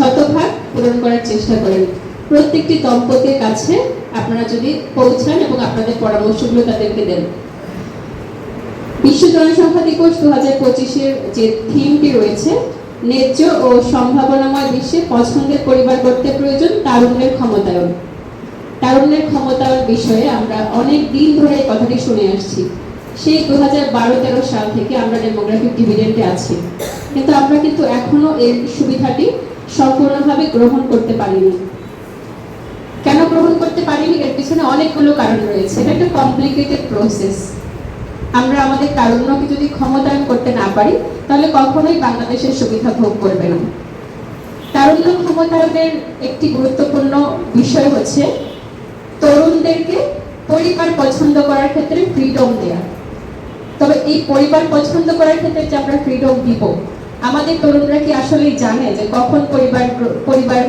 শতভাগ পূরণ করার চেষ্টা করেন। প্রত্যেকটি দম্পতির কাছে আপনারা যদি পৌঁছান এবং আপনাদের পরামর্শগুলো তাদেরকে দেন। বিশ্ব জনসংখ্যা দিবস দু হাজার পঁচিশের যে থিমটি রয়েছে, ন্যায্য ও সম্ভাবনাময় বিশ্বে পছন্দের পরিবার করতে প্রয়োজন তারুণ্যের ক্ষমতায়ন। তারুণ্যের ক্ষমতায়ন বিষয়ে আমরা অনেক দিন ধরে এই কথাটি শুনে আসছি। সেই দু হাজার বারো তেরো সাল থেকে আমরা ডেমোগ্রাফিক ডিভিডেন্টে আছি। কিন্তু আমরা কিন্তু এখনও এর সুবিধাটি সম্পূর্ণভাবে গ্রহণ করতে পারিনি। কেন গ্রহণ করতে পারিনি? এর পিছনে অনেকগুলো কারণ রয়েছে। এটা একটা কমপ্লিকেটেড প্রসেস আমরা আমাদের তারুণ্যকে যদি ক্ষমতায়ন করতে না পারি, তাহলে কখনোই বাংলাদেশের সুবিধা ভোগ করবে না। তারুণ্য ক্ষমতায়নের একটি গুরুত্বপূর্ণ বিষয় হচ্ছে তরুণদেরকে পরিবার পছন্দ করার ক্ষেত্রে ফ্রিডম দেয়া। তবে এই পরিবার পছন্দ করার ক্ষেত্রে যে আমরা ফ্রিডম দিব আমাদের তরুণরা কি আসলেই জানে যে কখন পরিবার পরিবার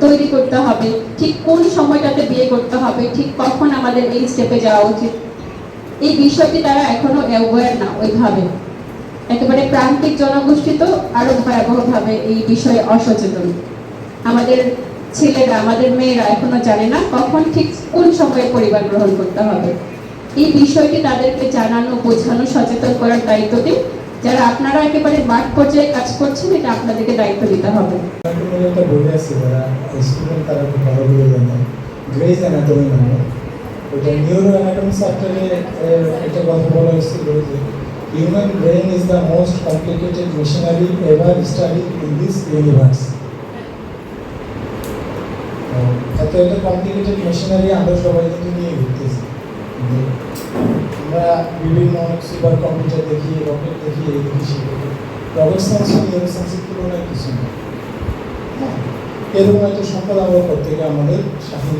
তৈরি করতে হবে? ঠিক কোন সময়টাতে বিয়ে করতে হবে? ঠিক কখন আমাদের এই স্টেপে যাওয়া উচিত? এই বিষয়টি তারা এখনও অ্যাওয়ার না ওইভাবে। একেবারে প্রান্তিক জনগোষ্ঠী তো আরও ভয়াবহভাবে এই বিষয়ে অসচেতন। আমাদের ছেলেরা, আমাদের মেয়েরা এখনও জানে না কখন ঠিক কোন সময়ে পরিবার গ্রহণ করতে হবে। এই বিষয়টি তাদেরকে জানানো, বোঝানো, সচেতন করার দায়িত্বটি যারা আপনারা একেবারে মাঠ পর্যায়ে কাজ করছেন, এটা আপনাদেরকে দায়িত্ব দিতে হবে। গ্রেস অ্যানাটমি নামে। ওটা নিউরো অ্যানাটমি চ্যাপ্টারে একটা কথা বলা হয়েছিল যে human brain is the most complicated machinery ever study in this universe এত একটা কমপ্লিকেটেড মেশিনারি আমরা সবাই নিয়ে ঘুরতেছি। আমরা বিভিন্ন সুপার কম্পিউটার দেখি রকেট দেখি এই দেখি সেই দেখি। তুলনায় কিছু না হ্যাঁ, এরকম একটা সম্পদ আমরা প্রত্যেকে আমাদের সাথে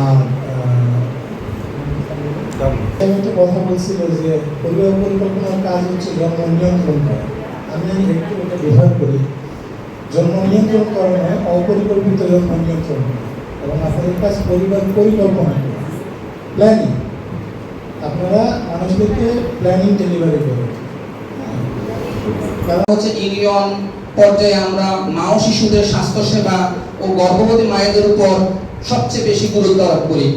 আর আমি একটা কথা বলছিল যে পরিবার পরিকল্পনার কাজ হচ্ছে জন্ম নিয়ন্ত্রণ করা। আমি একটু এটা ব্যবহার করি। জন্ম নিয়ন্ত্রণ করা নয় অপরিকল্পিত জন্ম নিয়ন্ত্রণ করা। এবং আপনাদের কাজ পরিবার পরিকল্পনা প্ল্যানিং আপনারা মানুষদেরকে প্ল্যানিং ডেলিভারি করেন। কারণ হচ্ছে ইউনিয়ন পর্যায়ে আমরা মা ও শিশুদের স্বাস্থ্যসেবা ও গর্ভবতী মায়েদের উপর সবচেয়ে বেশি গুরুত্ব আরোপ করি।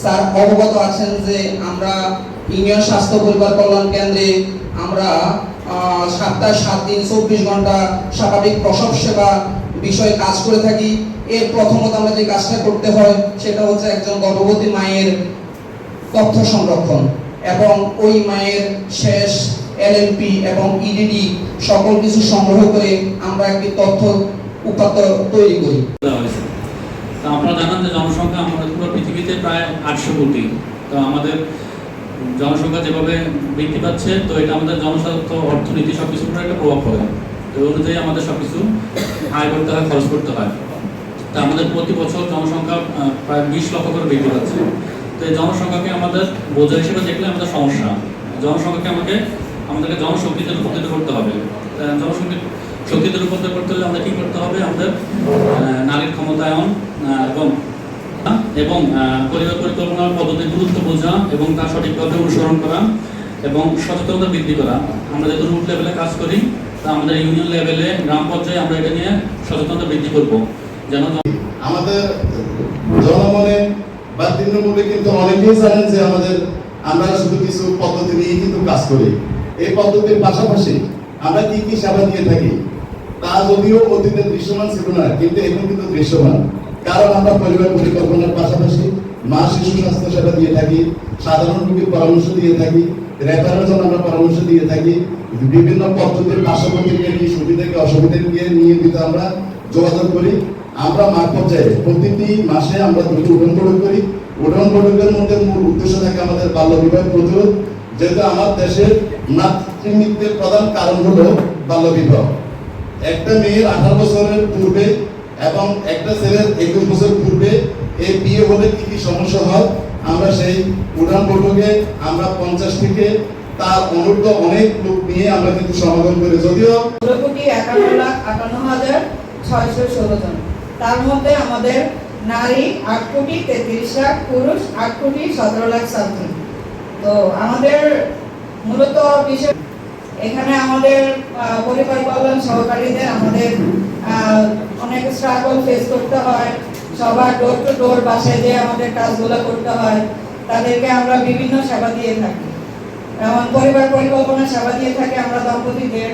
স্যার অবগত আছেন যে আমরা ইউনিয়ন স্বাস্থ্য পরিবার কল্যাণ কেন্দ্রে আমরা সপ্তাহে সাত দিন চব্বিশ ঘণ্টা স্বাভাবিক প্রসব সেবা বিষয়ে কাজ করে থাকি। এর প্রথমত আমরা যে কাজটা করতে হয়, সেটা হচ্ছে একজন গর্ভবতী মায়ের তথ্য সংরক্ষণ। এবং ওই মায়ের শেষ এলএলপি এবং ইডিডি সকল কিছু সংগ্রহ করে আমরা একটি তথ্য উপাত্ত তৈরি করি। আপনারা জানেন যে জনসংখ্যা আমাদের পুরো পৃথিবীতে প্রায় আটশো কোটি। তো আমাদের জনসংখ্যা যেভাবে বৃদ্ধি পাচ্ছে, তো এটা আমাদের জনস্বাস্থ্য, অর্থনীতি সব কিছুর একটা প্রভাব পড়ে। তো অনুযায়ী আমাদের সব কিছু আয় করতে হয়, খরচ করতে হয়। তা আমাদের প্রতি বছর জনসংখ্যা প্রায় বিশ লক্ষ করে বৃদ্ধি পাচ্ছে। তো এই জনসংখ্যাকে আমাদের বোঝা হিসেবে দেখলে আমাদের সমস্যা। জনসংখ্যাকে আমাকে, আমাদেরকে জনশক্তিতে রূপান্তরিত করতে হবে। জনসংখ্যা শক্তিতে রূপান্তর করতে হলে আমাদের কি করতে হবে? আমাদের নারীর ক্ষমতায়ন এবং এবং পরিবার পরিকল্পনার পদ্ধতির গুরুত্ব বোঝা এবং তা সঠিকভাবে অনুসরণ করা। এবং সচেতনতা বৃদ্ধি করা। আমরা যেহেতু রুট লেভেলে কাজ করি, তা আমাদের ইউনিয়ন লেভেলে গ্রাম পর্যায়ে আমরা এটা নিয়ে সচেতনতা বৃদ্ধি করব। যেন আমাদের জনমনে বা তৃণমূলে কিন্তু অনেকেই জানেন যে আমাদের আমরা শুধু কিছু পদ্ধতি নিয়ে কিন্তু কাজ করি। এই পদ্ধতির পাশাপাশি আমরা কি কি সেবা দিয়ে থাকি, তা যদিও অতীতে দৃশ্যমান ছিল না, কিন্তু এখন কিন্তু দৃশ্যমান। কারণ আমরা পরিবার পরিকল্পনার পাশাপাশি মা শিশু স্বাস্থ্য সেবা দিয়ে থাকি, সাধারণ রোগীর পরামর্শ দিয়ে থাকি রেফারের জন্য আমরা পরামর্শ দিয়ে থাকি, বিভিন্ন পদ্ধতির পার্শ্ববর্তীকে নিয়ে, সুবিধাকে, অসুবিধাকে নিয়মিত আমরা যোগাযোগ করি। আমরা মাঠ পর্যায়ে প্রতিটি মাসে আমরা দুটি উড়ন বৈঠক করি। উড়ন বৈঠকের মধ্যে মূল উদ্দেশ্য থাকে আমাদের বাল্য বিবাহ প্রতিরোধ যেহেতু আমার দেশের মাতৃমৃত্যুর প্রধান কারণ হলো বাল্য বিবাহ। একটা মেয়ের আঠারো বছরের পূর্বে এবং একটা ছেলের একুশ বছর পূর্বে এই বিয়ে হলে কি কি সমস্যা হয়? আমরা সেই উড়ান বৈঠকে আমরা পঞ্চাশ থেকে তার অনুর্ধ অনেক লোক নিয়ে আমরা কিন্তু সমাধান করি যদিও কোটি একান্ন লাখ আটান্ন হাজার ছয়শো ষোলো জন। তার মধ্যে আমাদের নারী আট কোটি তেত্রিশ লাখ, পুরুষ আট কোটি সতেরো লাখ সামথিং তো আমাদের মূলত বিষয় এখানে আমাদের পরিবার কল্যাণ সহকারীদের আমাদের অনেক স্ট্রাগল ফেস করতে হয়। সবার ডোর টু ডোর বাসায় যেয়ে আমাদের কাজগুলো করতে হয়, তাদেরকে আমরা বিভিন্ন সেবা দিয়ে থাকি। এমন পরিবার পরিকল্পনা সেবা দিয়ে থাকি, আমরা দম্পতিদের